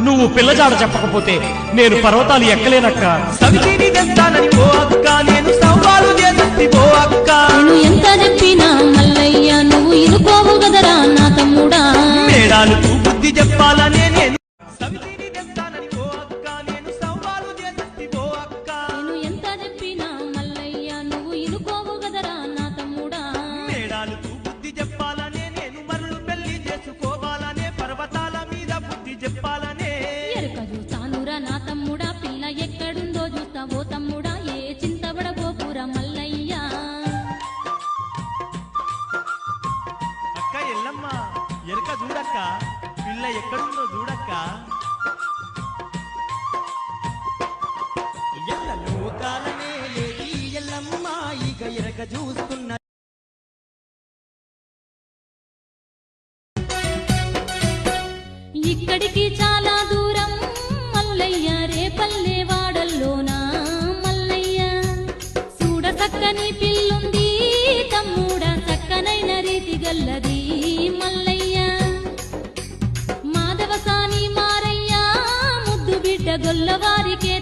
నువ్వు పిల్లజాడ చెప్పకపోతే నేను పర్వతాలు ఎక్కలేనక్క. సవితిని తెస్తానని ఓ అక్క నేను సవాలు చేసి ఓ అక్క నేను ఎంత చెప్పినా మల్లయ్య నువ్వు ఇనుకోవు గదరా నా తమ్ముడా. మేడాలకు బుద్ధి చెప్పాలనే ఎక్కడుందో చూస్తావో తమ్ముడా ఏ చింతబడబోపురా మల్లయ్య. అక్క ఎల్లమ్మ ఎరక చూడక్క పిల్ల ఎక్కడుందో చూడక్క. ఎల్ల లోకాలనే లేది ఎల్లమ్మ ఇక ఎరక చూస్తున్న ఇక్కడికి చాలా చక్కని పిల్లుంది. తమ్ముడ చక్కనైన రీతి గల్లది మల్లయ్య. మాధవసాని మారయ్య ముద్దు బిడ్డ గొల్లవారికి